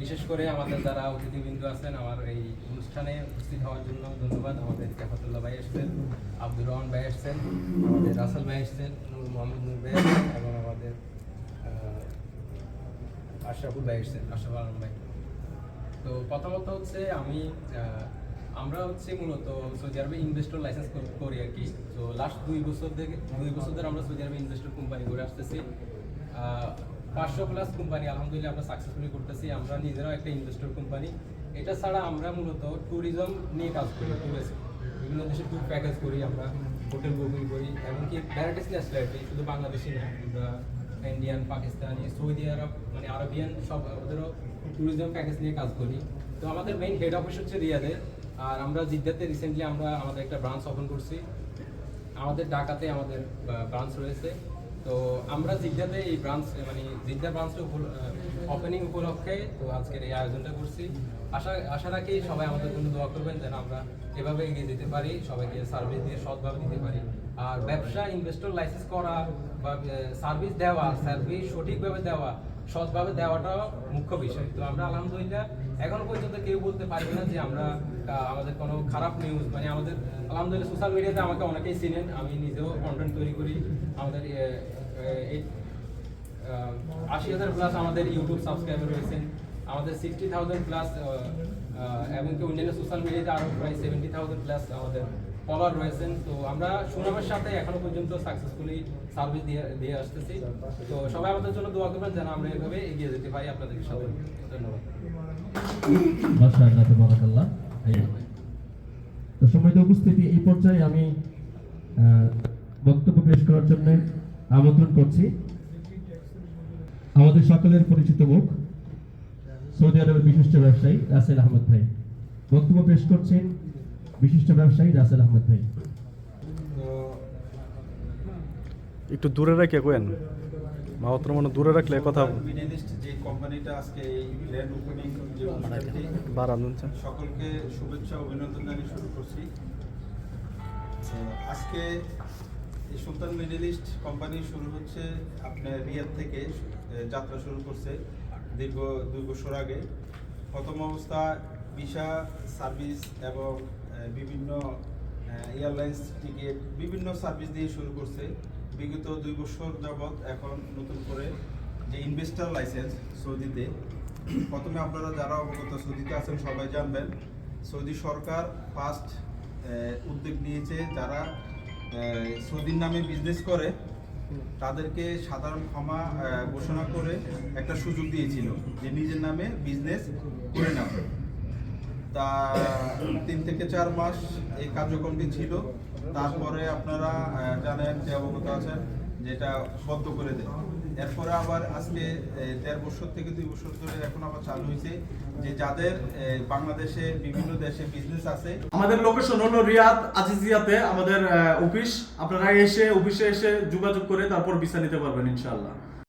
বিশেষ করে আমাদের যারা অতিথিবৃন্দ আছেন, আমার এই অনুষ্ঠানে উপস্থিত হওয়ার জন্য ধন্যবাদ। আমাদের জাফাতুল্লাহ ভাই এসছেন, আব্দুর রহমান ভাই এসছেন, আমাদের রাসেল ভাই এসছেন, নূর মোহাম্মদ নূর ভাই এসছেন এবং আমাদের আশরাফুল ভাই এসছেন, আশরাফুল আলম ভাই। তো প্রথমত হচ্ছে আমি আমরা হচ্ছে মূলত সৌদি আরবে ইনভেস্টর লাইসেন্স করি আর কি। তো লাস্ট দুই বছর থেকে, দুই বছর ধরে আমরা সৌদি আরবে ইনভেস্টর কোম্পানি করে আসতেছি। পাঁচশো প্লাস কোম্পানি আলহামদুলিল্লাহ আমরা সাকসেসফুলি করতেছি, আমরা নিজেরাও একটা ইনভেস্টর কোম্পানি এটা ছাড়া আমরা মূলত ট্যুরিজম নিয়ে কাজ করি ট্যুরিজম বিভিন্ন দেশে ট্যুর প্যাকেজ করি আমরা হোটেল বুকিং করি, এমনকি ভ্যারাইটিস ন্যাশনালিটি শুধু বাংলাদেশি না, আমরা ইন্ডিয়ান পাকিস্তানি সৌদি আরব মানে আরবিয়ান সব, ওদেরও ট্যুরিজম প্যাকেজ নিয়ে কাজ করি। তো আমাদের মেইন হেড অফিস হচ্ছে রিয়াদে আর আমরা জিদ্দাতে রিসেন্টলি আমরা আমাদের একটা ব্রাঞ্চ ওপেন করছি। আমাদের ঢাকাতে আমাদের ব্রাঞ্চ রয়েছে। তো আমরা জিদ্দাতে এই ব্রাঞ্চ মানে জিদ্দা ব্রাঞ্চটা ওপেনিং উপলক্ষে তো আজকের এই আয়োজনটা করছি। আশা আশা রাখি সবাই আমাদের জন্য দোয়া করবেন যেন আমরা এভাবে এগিয়ে যেতে পারি, সবাইকে সার্ভিস দিয়ে সৎভাবে দিতে পারি। আর ব্যবসা ইনভেস্টর লাইসেন্স করা বা সার্ভিস দেওয়া সার্ভিস সঠিকভাবে দেওয়া, সৎভাবে দেওয়াটা মুখ্য বিষয়। তো আমরা আলহামদুলিল্লাহ এখনও পর্যন্ত কেউ বলতে পারবে না যে আমরা আমাদের কোনো খারাপ নিউজ মানে আমাদের, আলহামদুলিল্লাহ সোশ্যাল মিডিয়াতে আমাকে অনেকেই চিনেন, আমি নিজেও কন্টেন্ট তৈরি করি। আমাদের আশি হাজার প্লাস আমাদের ইউটিউব সাবস্ক্রাইবার রয়েছেন। আমাদের সিক্সটি থাউজেন্ড প্লাস অন্যান্য সোশ্যাল মিডিয়াতে আরও প্রায় সেভেন্টি থাউজেন্ড প্লাস আমাদের ফলোয়ার রয়েছেন। তো আমরা সুনামের সাথে এখনও পর্যন্ত সাকসেসফুলি সার্ভিস দিয়ে দিয়ে আসতেছি। তো সবাই আমাদের জন্য দোয়া করবেন যেন আমরা এভাবে এগিয়ে যেতে পারি আপনাদের সাথে। ধন্যবাদ। তো সম্মানিত উপস্থিতি, এই পর্যায়ে আমি বক্তব্য পেশ করার জন্য আমন্ত্রণ করছি। আমাদের সকলের পরিচিত মুখ সৌদি আরবের বিশিষ্ট ব্যবসায়ী রাসেল আহমদ ভাই। বক্তব্য পেশ করছেন বিশিষ্ট ব্যবসায়ী রাসেল আহমদ ভাই। একটু দূরে রেখে কেন মাহত্র মনে দূরে রাখলে কথা যে কোম্পানিটা আজকে এই গ্র্যান্ড ওপেনিং যে সকলকে শুভেচ্ছা অভিনন্দন জানিয়ে শুরু করছি। তো আজকে সুলতান মিডিল ইস্ট কোম্পানি শুরু হচ্ছে আপনার রিয়াদ থেকে যাত্রা শুরু করছে দীর্ঘ দুই বছর আগে। প্রথম অবস্থা ভিসা, সার্ভিস এবং বিভিন্ন এয়ারলাইন্স টিকিট, বিভিন্ন সার্ভিস দিয়ে শুরু করছে। বিগত দুই বছর যাবৎ এখন নতুন করে যে ইনভেস্টার লাইসেন্স সৌদিতে, প্রথমে আপনারা যারা অবগত সৌদিতে আছেন সবাই জানবেন, সৌদি সরকার ফার্স্ট উদ্যোগ নিয়েছে যারা সৌদির নামে বিজনেস করে, তাদেরকে সাধারণ ক্ষমা ঘোষণা করে একটা সুযোগ দিয়েছিল যে নিজের নামে বিজনেস করে নেওয়া তা তিন থেকে চার মাস এই কার্যক্রমটি ছিল। তারপরে আপনারা জানেন যে অবগত আছেন যেটা বন্ধ করে দেয়। এরপরে আবার আজকে দেড় বছর থেকে দুই বছর ধরে এখন আবার চালু হয়েছে যে যাদের বাংলাদেশে বিভিন্ন দেশে বিজনেস আছে। আমাদের লোকেশন হলো রিয়াদ আজিজিয়াতে, আমাদের অফিস আপনারা এসে অফিসে এসে যোগাযোগ করে তারপর বিচার নিতে পারবেন ইনশাআল্লাহ।